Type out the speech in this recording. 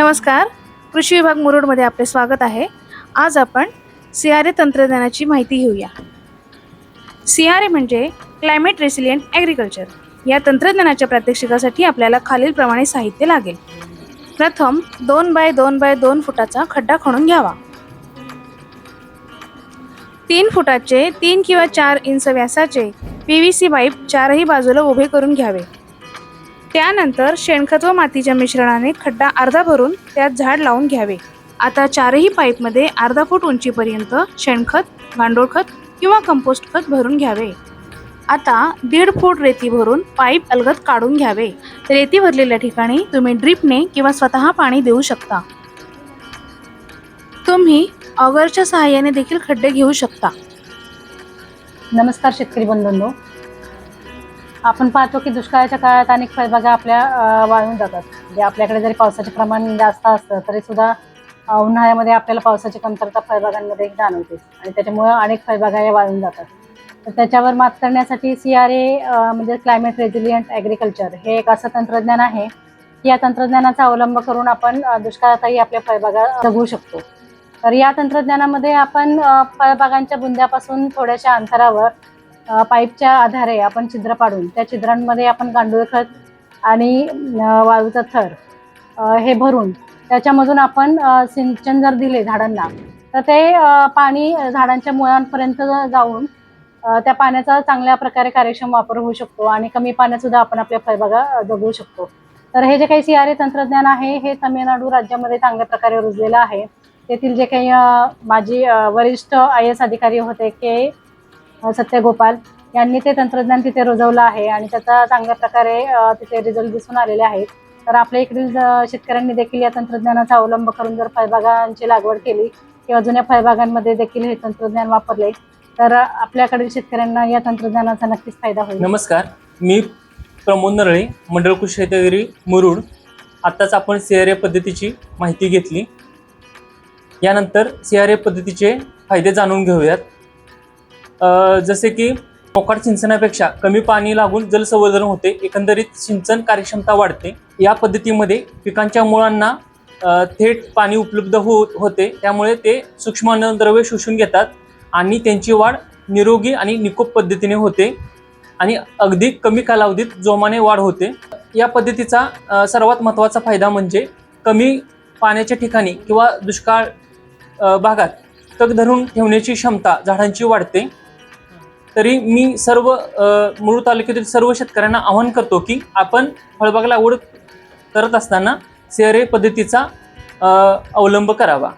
नमस्कार. कृषी विभाग मुरुडमध्ये आपले स्वागत आहे. आज आपण सी आर ए तंत्रज्ञानाची माहिती घेऊया. सी आर ए म्हणजे क्लायमेट रेसिलियंट ॲग्रिकल्चर. या तंत्रज्ञानाच्या प्रात्यक्षिकासाठी आपल्याला खालीलप्रमाणे साहित्य लागेल. प्रथम दोन बाय दोन बाय दोन फुटाचा खड्डा खणून घ्यावा. तीन फुटाचे तीन किंवा चार इंच व्यासाचे पी व्ही सी पाईप चारही बाजूला उभे करून घ्यावे. त्यानंतर शेणखत व मातीच्या मिश्रणाने खड्डा अर्धा भरून त्यात झाड लावून घ्यावे. आता चारही पाईपमध्ये अर्धा फूट उंचीपर्यंत शेणखत गांडूळ खत किंवा कंपोस्ट खत भरून घ्यावे. आता दीड फूट रेती भरून पाईप अलगत काढून घ्यावे. रेती भरलेल्या ठिकाणी तुम्ही ड्रिपने किंवा स्वतः पाणी देऊ शकता. तुम्ही ऑगरच्या सहाय्याने देखील खड्डे घेऊ शकता. नमस्कार शेतकरी बंधूंनो. आपण पाहतो की दुष्काळाच्या काळात अनेक फळबागा आपल्या वाळून जातात. म्हणजे आपल्याकडे जरी पावसाचे प्रमाण जास्त असतं तरी सुद्धा उन्हाळ्यामध्ये आपल्याला पावसाची कमतरता फळबागांमध्ये जाणवते. आणि त्याच्यामुळं अनेक फळबागा या वाळून जातात. तर त्याच्यावर मात करण्यासाठी सी आर ए म्हणजे क्लायमेट रेझिलियंट ॲग्रिकल्चर हे एक असं तंत्रज्ञान आहे. की या तंत्रज्ञानाचा अवलंब करून आपण दुष्काळातही आपल्या फळबागा जगू शकतो. तर या तंत्रज्ञानामध्ये आपण फळबागांच्या बुंद्यापासून थोड्याशा अंतरावर पाईपच्या आधारे आपण छिद्र पाडून त्या छिद्रांमध्ये आपण गांडूळ खत आणि वाळूचा थर हे भरून त्याच्यामधून आपण सिंचन जर दिले झाडांना तर ते पाणी झाडांच्या मुळांपर्यंत जाऊन त्या पाण्याचा चांगल्या प्रकारे कार्यक्षम वापर होऊ शकतो आणि कमी पाण्यात सुद्धा आपण आपल्या फळबागा जगवू शकतो. तर हे जे काही सी आर ए तंत्रज्ञान आहे हे तमिळनाडू राज्यामध्ये चांगल्या प्रकारे रुजलेलं आहे. तेथील जे काही माझी वरिष्ठ आय एस अधिकारी होते के सत्यगोपाल यांनी ते तंत्रज्ञान तिथे रुजवलं आहे आणि त्याचा चांगल्या प्रकारे तिथे रिझल्ट दिसून आलेले आहेत. तर आपल्या इकडील शेतकऱ्यांनी देखील या तंत्रज्ञानाचा अवलंब करून जर फळबागांची लागवड केली किंवा जुन्या फळबागांमध्ये देखील हे तंत्रज्ञान वापरले तर आपल्याकडील शेतकऱ्यांना या तंत्रज्ञानाचा नक्कीच फायदा होईल. नमस्कार. मी प्रमोद नरळे मंडळ कृषी अधिकारी मुरुड. आत्ताच आपण सी आर ए पद्धतीची माहिती घेतली. यानंतर सी आर ए पद्धतीचे फायदे जाणून घेऊयात. जसे की मोकाट सिंचनापेक्षा कमी पाणी लागून जलसंवर्धन होते एकंदरीत सिंचन कार्यक्षमता वाढते. या पद्धतीमध्ये पिकांच्या मुळांना थेट पाणी उपलब्ध हो होते. त्यामुळे ते सूक्ष्म अन्नद्रव्य शोषून घेतात आणि त्यांची वाढ निरोगी आणि निकोप पद्धतीने होते आणि अगदी कमी कालावधीत जोमाने वाढ होते. या पद्धतीचा सर्वात महत्त्वाचा फायदा म्हणजे कमी पाण्याच्या ठिकाणी किंवा दुष्काळ भागात तग धरून ठेवण्याची क्षमता झाडांची वाढते. तरी मी सर्व मूळ मुरुड तालुक्यातील सर्व शेतकऱ्यांना आवाहन करतो की आपण फळबाग लागवड करत असताना सेरे पद्धतीचा अवलंब करावा.